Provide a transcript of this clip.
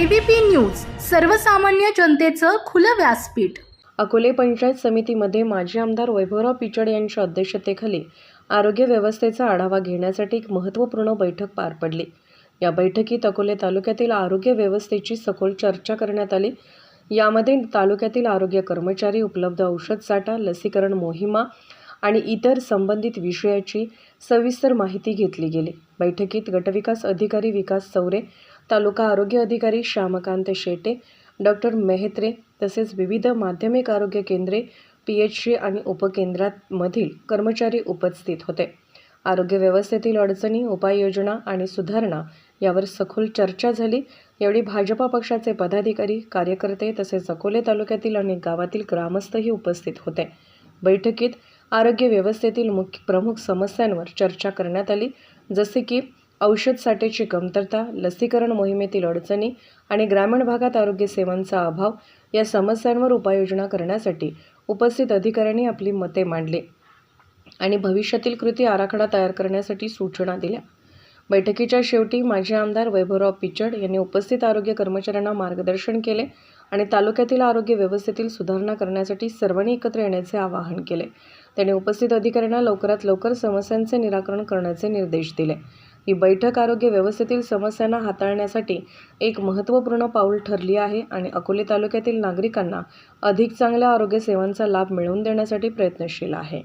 ABP news सर्वसामान्य जनतेचं खुलं व्यासपीठ. अकोले पंचायत समितीमध्ये माजी आमदार वैभवराव पिचड यांच्या अध्यक्षतेखाली आरोग्य व्यवस्थेचा आढावा घेण्यासाठी एक महत्त्वपूर्ण बैठक पार पडली. या बैठकीत अकोले तालुक्यातील आरोग्य व्यवस्थेची सखोल चर्चा करण्यात आली. यामध्ये तालुक्यातील आरोग्य कर्मचारी उपलब्ध औषध साठा लसीकरण मोहिमा आणि इतर संबंधित विषयाची सविस्तर माहिती घेतली गेली. बैठकीत गटविकास अधिकारी विकास चौरे तालुका आरोग्य अधिकारी श्यामकांत शेटे डॉक्टर मेहत्रे तसेच विविध माध्यमिक आरोग्य केंद्रे पी एच सी आणि उपकेंद्रांमधील कर्मचारी उपस्थित होते. आरोग्य व्यवस्थेतील अडचणी उपाययोजना आणि सुधारणा यावर सखोल चर्चा झाली. यावेळी भाजपा पक्षाचे पदाधिकारी कार्यकर्ते तसेच अकोले तालुक्यातील अनेक गावातील ग्रामस्थही उपस्थित होते. बैठकीत आरोग्य व्यवस्थेतील मुख्य प्रमुख समस्यांवर चर्चा करण्यात आली. जसे की औषध साठ्याची कमतरता लसीकरण मोहिमेतील अडचणी आणि ग्रामीण भागात आरोग्य सेवांचा अभाव या समस्यांवर उपाययोजना करण्यासाठी उपस्थित अधिकाऱ्यांनी आपली मते मांडली आणि भविष्यातील कृती आराखडा तयार करण्यासाठी सूचना दिल्या. बैठकीच्या शेवटी माजी आमदार वैभवराव पिचड यांनी उपस्थित आरोग्य कर्मचाऱ्यांना मार्गदर्शन केले आणि तालुक्यातील आरोग्य व्यवस्थेतील सुधारणा करण्यासाठी सर्वांनी एकत्र येण्याचे आवाहन केले. त्यांनी उपस्थित अधिकाऱ्यांना लवकरात लवकर समस्यांचे निराकरण करण्याचे निर्देश दिले. ही बैठक आरोग्य व्यवस्थेतील समस्यांना हाताळण्यासाठी एक महत्त्वपूर्ण पाऊल ठरली आहे आणि अकोले तालुक्यातील नागरिकांना अधिक चांगल्या आरोग्य सेवांचा लाभ मिळवून देण्यासाठी प्रयत्नशील आहे.